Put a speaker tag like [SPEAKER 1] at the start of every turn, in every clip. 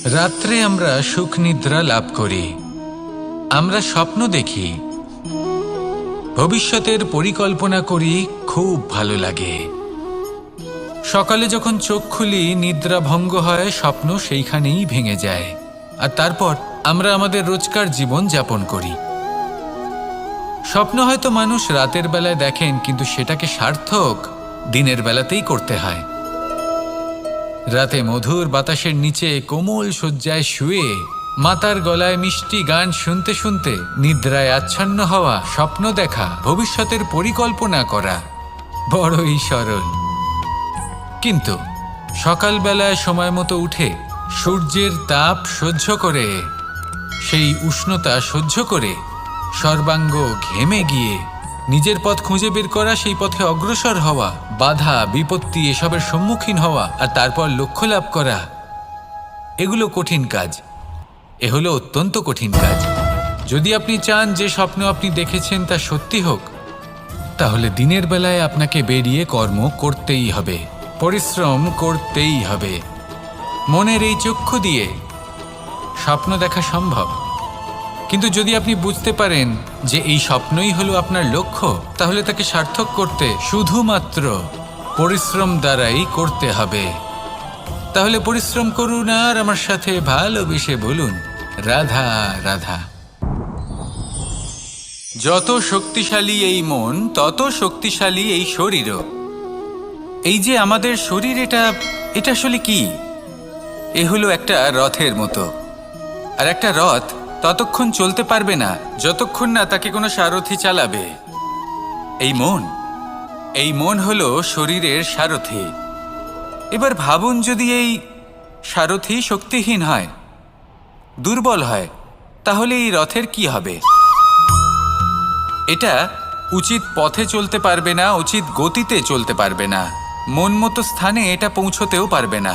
[SPEAKER 1] রাত্রে আমরা সুখ নিদ্রা লাভ করি। আমরা স্বপ্ন দেখি। ভবিষ্যতের পরিকল্পনা করি, খুব ভালো লাগে। সকালে যখন চোখ খুলি, নিদ্রা ভঙ্গ হয়, স্বপ্ন সেইখানেই ভেঙে যায়। আর তারপর আমরা আমাদের রোজকার জীবন যাপন করি। স্বপ্ন হয়তো মানুষ রাতের বেলায় দেখেন, কিন্তু সেটাকে সার্থক দিনের বেলাতেই করতে হয়। রাতে মধুর বাতাসের নিচে কোমল শয্যায় শুয়ে মাতার গলায় মিষ্টি গান শুনতে শুনতে নিদ্রায় আচ্ছন্ন হওয়া স্বপ্ন দেখা, ভবিষ্যতের পরিকল্পনা করা। বড়ই সরল। কিন্তু সকালবেলায় সময় মতো উঠে সূর্যের তাপ সহ্য করে, সেই উষ্ণতা সহ্য করে সর্বাঙ্গ ঘেমে গিয়ে নিজের পথ খুঁজে বের করা, সেই পথে অগ্রসর হওয়া, বাধা, বিপত্তি এসবের সম্মুখীন হওয়া আর তারপর লক্ষ্য লাভ করা, এগুলো কঠিন কাজ। এ হলো অত্যন্ত কঠিন কাজ। যদি আপনি চান যে স্বপ্ন আপনি দেখেছেন তা সত্যি হোক, তাহলে দিনের বেলায় আপনাকে বেরিয়ে কর্ম করতেই হবে, পরিশ্রম করতেই হবে। মনের এই চক্ষু দিয়ে স্বপ্ন দেখা সম্ভব। কিন্তু যদি আপনি বুঝতে পারেন যে এই স্বপ্নই হলো আপনার লক্ষ্য, তাহলে তাকে সার্থক করতে শুধুমাত্র পরিশ্রম দ্বারাই করতে হবে। তাহলে পরিশ্রম করুন আর আমার সাথে ভালোবেসে বলুন, রাধা রাধা। যত শক্তিশালী এই মন, তত শক্তিশালী এই শরীরও। এই যে আমাদের শরীর, এটা এটা আসলে কি? এ হলো একটা রথের মতো। আর একটা রথ ততক্ষণ চলতে পারবে না, যতক্ষণ না তাকে কোনো সারথি চালাবে। এই মন এই মন হলো শরীরের সারথি। এবার ভাবুন যদি এই সারথি শক্তিহীন হয়, দুর্বল হয়, তাহলে এই রথের কি হবে? এটা উচিত পথে চলতে পারবে না, উচিত গতিতে চলতে পারবে না। মন মতো স্থানে এটা পৌঁছতেও পারবে না।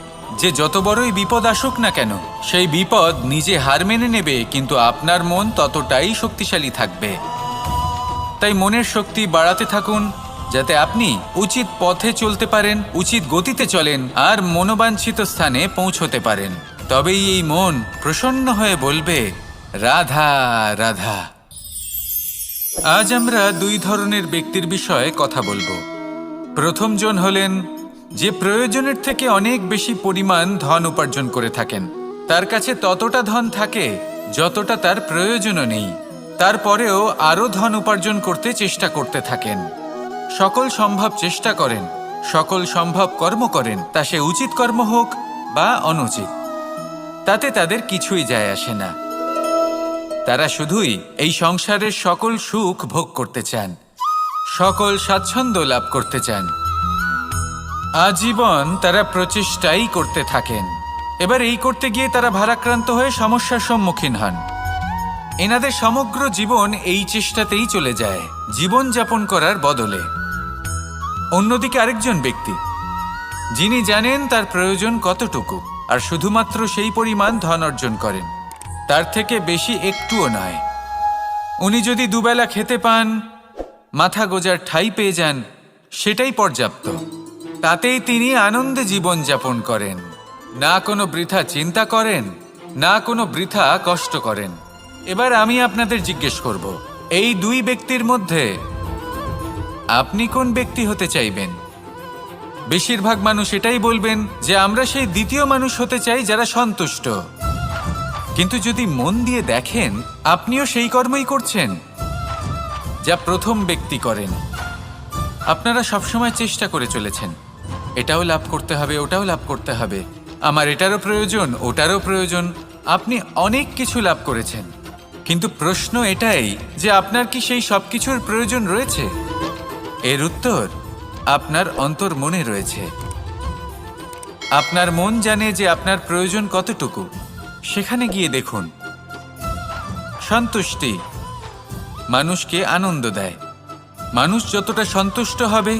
[SPEAKER 1] যে যত বড়ই বিপদ আসুক না কেন, সেই বিপদ নিজে হার মেনে নেবে, কিন্তু আপনার মন ততটাই শক্তিশালী থাকবে। তাই মনের শক্তি বাড়াতে থাকুন, যাতে আপনি উচিত পথে চলতে পারেন, উচিত গতিতে চলেন, আর মনোবাঞ্ছিত স্থানে পৌঁছতে পারেন। তবেই এই মন প্রসন্ন হয়ে বলবে, রাধা রাধা। আজ আমরা দুই ধরনের ব্যক্তির বিষয়ে কথা বলব। প্রথমজন হলেন যে প্রয়োজনের থেকে অনেক বেশি পরিমাণ ধন উপার্জন করে থাকেন। তার কাছে ততটা ধন থাকে যতটা তার প্রয়োজনও নেই। তারপরেও আরও ধন উপার্জন করতে চেষ্টা করতে থাকেন। সকল সম্ভব চেষ্টা করেন, সকল সম্ভব কর্ম করেন, তা সে উচিত কর্ম হোক বা অনুচিত। তাতে তাদের কিছুই যায় আসে না। তারা শুধুই এই সংসারের সকল সুখ ভোগ করতে চান, সকল স্বাচ্ছন্দ্য লাভ করতে চান। আজীবন তারা প্রচেষ্টাই করতে থাকেন। এবার এই করতে গিয়ে তারা ভারাক্রান্ত হয়ে সমস্যার সম্মুখীন হন। এনাদের সমগ্র জীবন এই চেষ্টাতেই চলে যায় জীবন যাপন করার বদলে। অন্যদিকে আরেকজন ব্যক্তি, যিনি জানেন তার প্রয়োজন কতটুকু, আর শুধুমাত্র সেই পরিমাণ ধন অর্জন করেন, তার থেকে বেশি একটুও নয়। উনি যদি দুবেলা খেতে পান, মাথা গোজার ঠাই পেয়ে যান, সেটাই পর্যাপ্ত। তাতেই তিনি আনন্দে জীবন যাপন করেন। না কোনো বৃথা চিন্তা করেন, না কোনো বৃথা কষ্ট করেন। এবার আমি আপনাদের জিজ্ঞেস করব, এই দুই ব্যক্তির মধ্যে আপনি কোন ব্যক্তি হতে চাইবেন? বেশিরভাগ মানুষ এটাই বলবেন যে আমরা সেই দ্বিতীয় মানুষ হতে চাই যারা সন্তুষ্ট। কিন্তু যদি মন দিয়ে দেখেন, আপনিও সেই কর্মই করছেন যা প্রথম ব্যক্তি করেন। আপনারা সবসময় চেষ্টা করে চলেছেন। এটাও লাভ করতে হবে, ওটাও লাভ করতে হবে। আমার এটারও প্রয়োজন, ওটারও প্রয়োজন। আপনি অনেক কিছু লাভ করেছেন। কিন্তু প্রশ্ন এটাই যে আপনার কি সেই সব কিছুর প্রয়োজন রয়েছে? এর উত্তর, আপনার অন্তর মনে রয়েছে। আপনার মন জানে যে আপনার প্রয়োজন কতটুকু। সেখানে গিয়ে দেখুন। সন্তুষ্টি মানুষকে আনন্দ দেয়। মানুষ যতটা সন্তুষ্ট হবে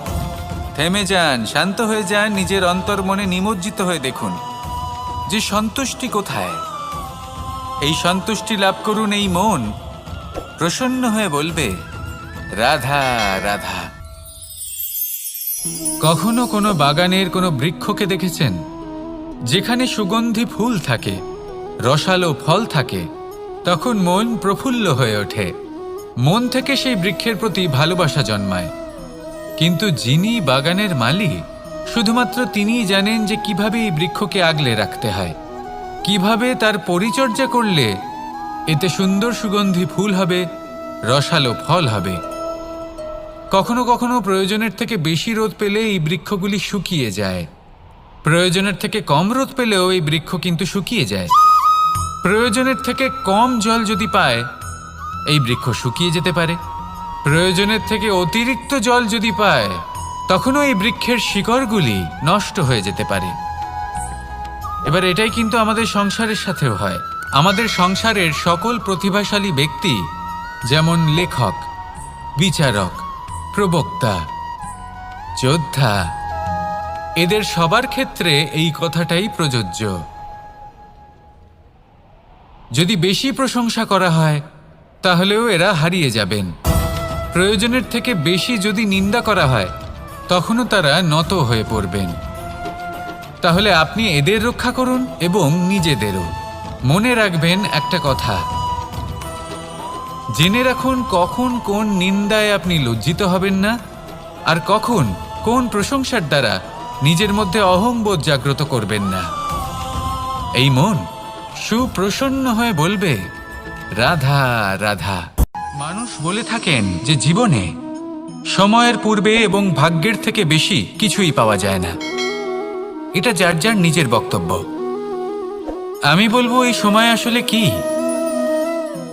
[SPEAKER 1] থেমে যান, শান্ত হয়ে যান, নিজের অন্তর মনে নিমজ্জিত হয়ে দেখুন যে সন্তুষ্টি কোথায়। এই সন্তুষ্টি লাভ করুন এই মন। প্রসন্ন হয়ে বলবে, রাধা রাধা। কখনো কোনো বাগানের কোনো বৃক্ষকে দেখেছেন? যেখানে সুগন্ধি ফুল থাকে, রসালো ফল থাকে, তখন মন প্রফুল্ল হয়ে ওঠে। মন থেকে সেই বৃক্ষের প্রতি ভালোবাসা জন্মায়। কিন্তু যিনি বাগানের মালিক, শুধুমাত্র তিনিই জানেন যে কীভাবে এই বৃক্ষকে আগলে রাখতে হয়। কীভাবে তার পরিচর্যা করলে এতে সুন্দর সুগন্ধি ফুল হবে, রসালো ফল হবে। কখনো কখনো প্রয়োজনের থেকে বেশি রোদ পেলে এই বৃক্ষগুলি শুকিয়ে যায়। প্রয়োজনের থেকে কম রোদ পেলেও এই বৃক্ষ কিন্তু শুকিয়ে যায়। প্রয়োজনের থেকে কম জল যদি পায়, এই বৃক্ষ শুকিয়ে যেতে পারে। প্রয়োজনের থেকে অতিরিক্ত জল যদি পায়, তখনও এই বৃক্ষের শিকড়গুলি নষ্ট হয়ে যেতে পারে। এবার এটাই কিন্তু আমাদের সংসারের সাথেও হয়। আমাদের সংসারের সকল প্রতিভাশালী ব্যক্তি, যেমন লেখক, বিচারক, প্রবক্তা, যোদ্ধা, এদের সবার ক্ষেত্রে এই কথাটাই প্রযোজ্য। যদি বেশি প্রশংসা করা হয়, তাহলেও এরা হারিয়ে যাবেন। প্রয়োজনের থেকে বেশি যদি নিন্দা করা হয়, তখনও তারা নত হয়ে পড়বেন। তাহলে আপনি এদের রক্ষা করুন এবং নিজেদেরও। মনে রাখবেন একটা কথা। জেনে রাখুন কখন কোন নিন্দায় আপনি লজ্জিত হবেন না, আর কখন কোন প্রশংসার দ্বারা নিজের মধ্যে অহংবোধ জাগ্রত করবেন না। এই মন সুপ্রসন্ন হয়ে বলবে, রাধা রাধা। মানুষ বলে থাকেন যে জীবনে সময়ের পূর্বে এবং ভাগ্যের থেকে বেশি কিছুই পাওয়া যায় না। এটা যার যার নিজের বক্তব্য। আমি বলব, এই সময় আসলে কি?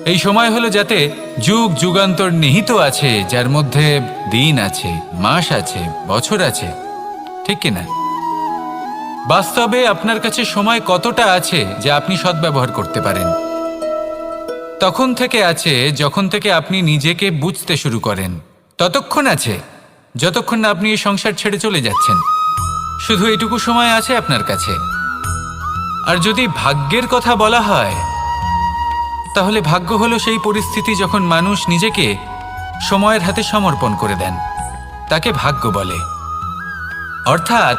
[SPEAKER 1] এই সময় হলো যাতে যুগ যুগান্তর নিহিত আছে, যার মধ্যে দিন আছে, মাস আছে, বছর আছে, ঠিক কিনা? বাস্তবে আপনার কাছে সময় কতটা আছে, যা আপনি সদ্ব্যবহার করতে পারেন? তখন থেকে আছে যখন থেকে আপনি নিজেকে বুঝতে শুরু করেন। ততক্ষণ আছে, যতক্ষণ না আপনি এই সংসার ছেড়ে চলে যাচ্ছেন। শুধু এটুকু সময় আছে আপনার কাছে। আর যদি ভাগ্যের কথা বলা হয়, তাহলে ভাগ্য হলো সেই পরিস্থিতি যখন মানুষ নিজেকে সময়ের হাতে সমর্পণ করে দেন। তাকে ভাগ্য বলে। অর্থাৎ,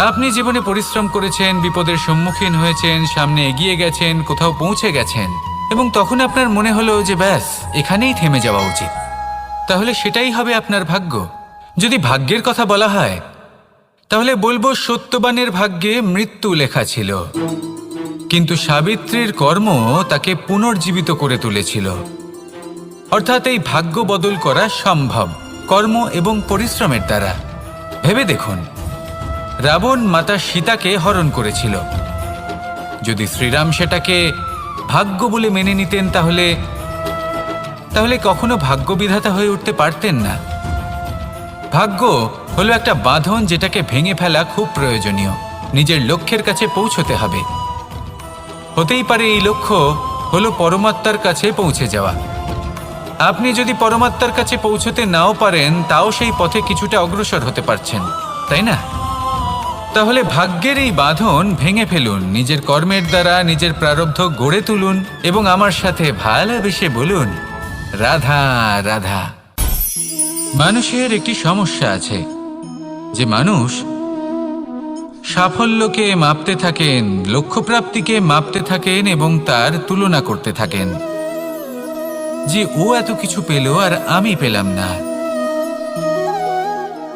[SPEAKER 1] আপনি জীবনে পরিশ্রম করেছেন, বিপদের সম্মুখীন হয়েছেন, সামনে এগিয়ে গেছেন, কোথাও পৌঁছে গেছেন। এবং তখন আপনার মনে হলো যে ব্যাস, এখানেই থেমে যাওয়া উচিত। তাহলে সেটাই হবে আপনার ভাগ্য। যদি ভাগ্যের কথা বলা হয়, তাহলে বলব সত্যবানের ভাগ্যে মৃত্যু লেখা ছিল। কিন্তু সাবিত্রীর কর্ম তাকে পুনর্জীবিত করে তুলেছিল। অর্থাৎ এই ভাগ্য বদল করা সম্ভব, কর্ম এবং পরিশ্রমের দ্বারা। ভেবে দেখুন, রাবণ মাতা সীতাকে হরণ করেছিল। যদি শ্রীরাম সেটাকে ভাগ্য বলে মেনে নিতেন তাহলে তাহলে কখনো ভাগ্য বিধাতা হয়ে উঠতে পারতেন না। ভাগ্য হলো একটা বাঁধন যেটাকে ভেঙে ফেলা খুব প্রয়োজনীয়। নিজের লক্ষ্যের কাছে পৌঁছতে হবে। হতেই পারে এই লক্ষ্য হলো পরমাত্মার কাছে পৌঁছে যাওয়া। আপনি যদি পরমাত্মার কাছে পৌঁছতে নাও পারেন, তাও সেই পথে কিছুটা অগ্রসর হতে পারছেন, তাই না? তাহলে ভাগ্যের এই বাঁধন ভেঙে ফেলুন, নিজের কর্মের দ্বারা নিজের প্রারব্ধ গড়ে তুলুন এবং আমার সাথে ভালোবেসে বলুন, রাধা রাধা। মানুষের একটি সমস্যা আছে, যে মানুষ সাফল্যকে মাপতে থাকেন, লক্ষ্যপ্রাপ্তিকে মাপতে থাকেন এবং তার তুলনা করতে থাকেন। যে ও এত কিছু পেল আর আমি পেলাম না।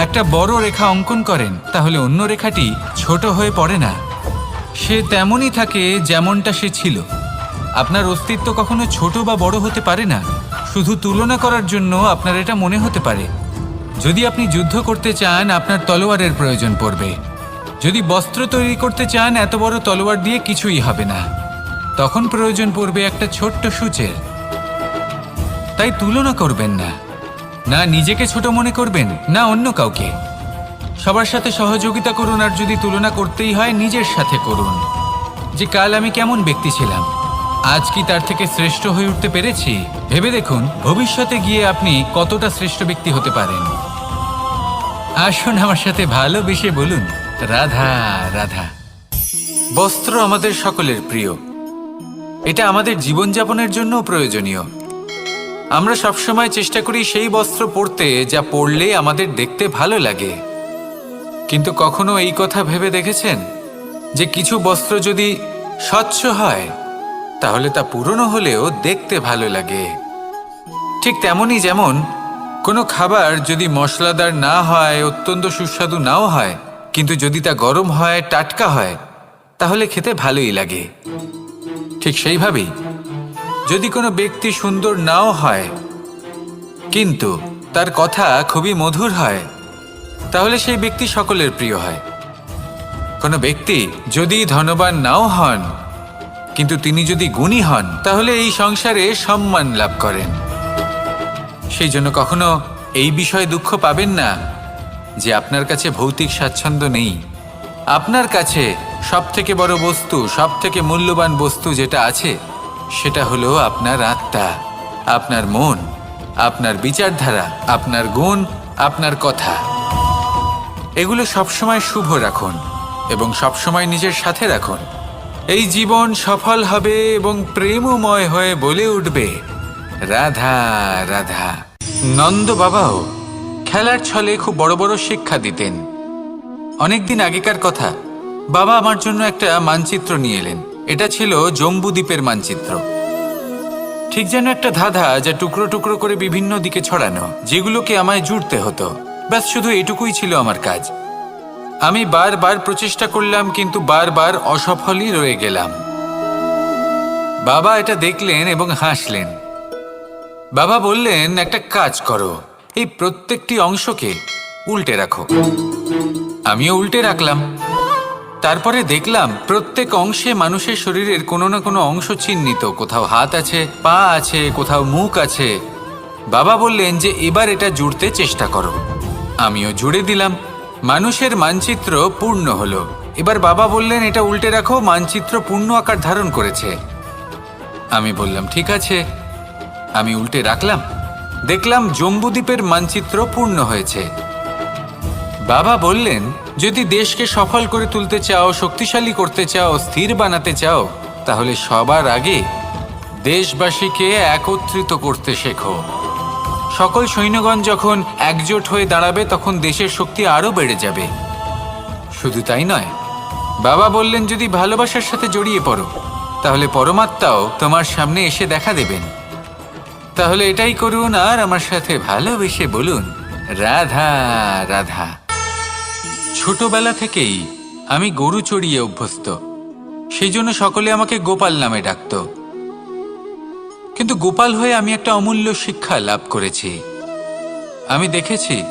[SPEAKER 1] একটা বড় রেখা অঙ্কন করেন, তাহলে অন্য রেখাটি ছোট হয়ে পড়ে না। সে তেমনই থাকে যেমনটা সে ছিল। আপনার অস্তিত্ব কখনো ছোট বা বড় হতে পারে না। শুধু তুলনা করার জন্য আপনার এটা মনে হতে পারে। যদি আপনি যুদ্ধ করতে চান, আপনার তলোয়ারের প্রয়োজন পড়বে। যদি বস্ত্র তৈরি করতে চান, এত বড় তলোয়ার দিয়ে কিছুই হবে না। তখন প্রয়োজন পড়বে একটা ছোট্ট সূচের। তাই তুলনা করবেন না। না নিজেকে ছোট মনে করবেন, না অন্য কাউকে। সবার সাথে সহযোগিতা করুন আর যদি তুলনা করতেই হয়, নিজের সাথে করুন। যে কাল আমি কেমন ব্যক্তি ছিলাম, আজ কি তার থেকে শ্রেষ্ঠ হয়ে উঠতে পেরেছি? ভেবে দেখুন, ভবিষ্যতে গিয়ে আপনি কতটা শ্রেষ্ঠ ব্যক্তি হতে পারেন। আসুন আমার সাথে ভালোবেসে বলুন, রাধা রাধা। বস্ত্র আমাদের সকলের প্রিয়। এটা আমাদের জীবনযাপনের জন্য প্রয়োজনীয়। আমরা সবসময় চেষ্টা করি সেই বস্ত্র পরতে, যা পরলে আমাদের দেখতে ভালো লাগে। কিন্তু কখনো এই কথা ভেবে দেখেছেন? যে কিছু বস্ত্র যদি স্বচ্ছ হয়, তাহলে তা পুরনো হলেও দেখতে ভালো লাগে। ঠিক তেমনই যেমন, কোনো খাবার যদি মশলাদার না হয়, অত্যন্ত সুস্বাদু নাও হয়, কিন্তু যদি তা গরম হয়, টাটকা হয়, তাহলে খেতে ভালোই লাগে। ঠিক সেইভাবেই যদি কোনো ব্যক্তি সুন্দর নাও হয়, কিন্তু তার কথা খুবই মধুর হয়, তাহলে সেই ব্যক্তি সকলের প্রিয় হয়। কোনো ব্যক্তি যদি ধনবান নাও হন, কিন্তু তিনি যদি গুণী হন, তাহলে এই সংসারে সম্মান লাভ করেন। সেই জন্য কখনো এই বিষয়ে দুঃখ পাবেন না যে আপনার কাছে ভৌতিক স্বাচ্ছন্দ্য নেই। আপনার কাছে সবথেকে বড় বস্তু সব থেকে মূল্যবান বস্তু যেটা আছে সেটা হলো আপনার আত্মা, আপনার মন, আপনার বিচারধারা, আপনার গুণ, আপনার কথা। এগুলো সবসময় শুভ রাখুন এবং সবসময় নিজের সাথে রাখুন। এই জীবন সফল হবে এবং প্রেমময় হয়ে বলে উঠবে, রাধা রাধা। নন্দ বাবাও খেলার ছলে খুব বড় বড় শিক্ষা দিতেন। অনেকদিন আগেকার কথা, বাবা আমার জন্য একটা মানচিত্র নিয়ে এলেন। এটা ছিল জম্বু দ্বীপের মানচিত্র। ঠিক যেন একটা ধাঁধা যা টুকরো টুকরো করে বিভিন্ন দিকে ছড়ানো, যেগুলোকে আমায় জুড়তে হতো। ব্যাস, শুধু এটুকুই ছিল আমার কাজ। আমি বারবার প্রচেষ্টা করলাম, কিন্তু বারবার অসফলই রয়ে গেলাম। বাবা এটা দেখলেন এবং হাসলেন। বাবা বললেন, একটা কাজ করো, এই প্রত্যেকটি অংশকে উল্টে রাখো। আমিও উল্টে রাখলাম। তারপরে দেখলাম প্রত্যেক অংশে মানুষের শরীরের কোনো না কোনো অংশ চিহ্নিত। কোথাও হাত আছে, পা আছে, কোথাও মুখ আছে। বাবা বললেন যে এবার এটা জুড়তে চেষ্টা করো। আমিও জুড়ে দিলাম। মানুষের মানচিত্র পূর্ণ হলো। এবার বাবা বললেন, এটা উল্টে রাখো, মানচিত্র পূর্ণ আকার ধারণ করেছে। আমি বললাম, ঠিক আছে। আমি উল্টে রাখলাম। দেখলাম জম্বুদ্বীপের মানচিত্র পূর্ণ হয়েছে। বাবা বললেন যদি দেশকে সফল করে তুলতে চাও, শক্তিশালী করতে চাও, স্থির বানাতে চাও, তাহলে সবার আগে দেশবাসীকে একত্রিত করতে শেখো। সকল সৈন্যগণ যখন একজোট হয়ে দাঁড়াবে, তখন দেশের শক্তি আরও বেড়ে যাবে। শুধু তাই নয়, বাবা বললেন, যদি ভালোবাসার সাথে জড়িয়ে পড়ো, তাহলে পরমাত্মাও তোমার সামনে এসে দেখা দেবেন। তাহলে এটাই করুন আর আমার সাথে ভালোবেসে বলুন, রাধা রাধা। ছোটবেলা থেকেই আমি গরু চড়িয়ে অভ্যস্ত। সেই জন্য সকলে আমাকে গোপাল নামে ডাকত। কিন্তু গোপাল হয়ে আমি একটা অমূল্য শিক্ষা লাভ করেছি। আমি দেখেছি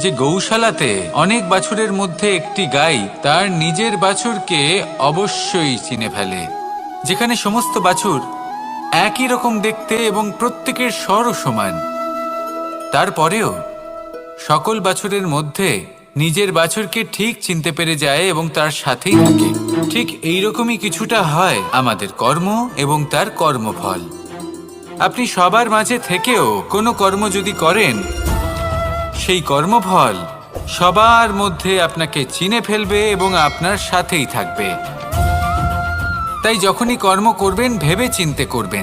[SPEAKER 1] যে গৌশালাতে অনেক বাছুরের মধ্যে একটি গাই তার নিজের বাছুরকে অবশ্যই চিনে ফেলে। যেখানে সমস্ত বাছুর একই রকম দেখতে এবং প্রত্যেকের স্বরও সমান। তারপরেও সকল বাছুরের মধ্যে নিজের বাছুরকে ঠিক চিনতে পেরে যায় এবং তার সাথেই থাকে। ঠিক এইরকমই কিছুটা হয় আমাদের কর্ম এবং তার কর্মফল। আপনি সবার মাঝে থেকেও কোনো কর্ম যদি করেন, সেই কর্মফল সবার মধ্যে আপনাকে চিনে ফেলবে এবং আপনার সাথেই থাকবে। তাই যখনই কর্ম করবেন, ভেবে চিনতে করবেন।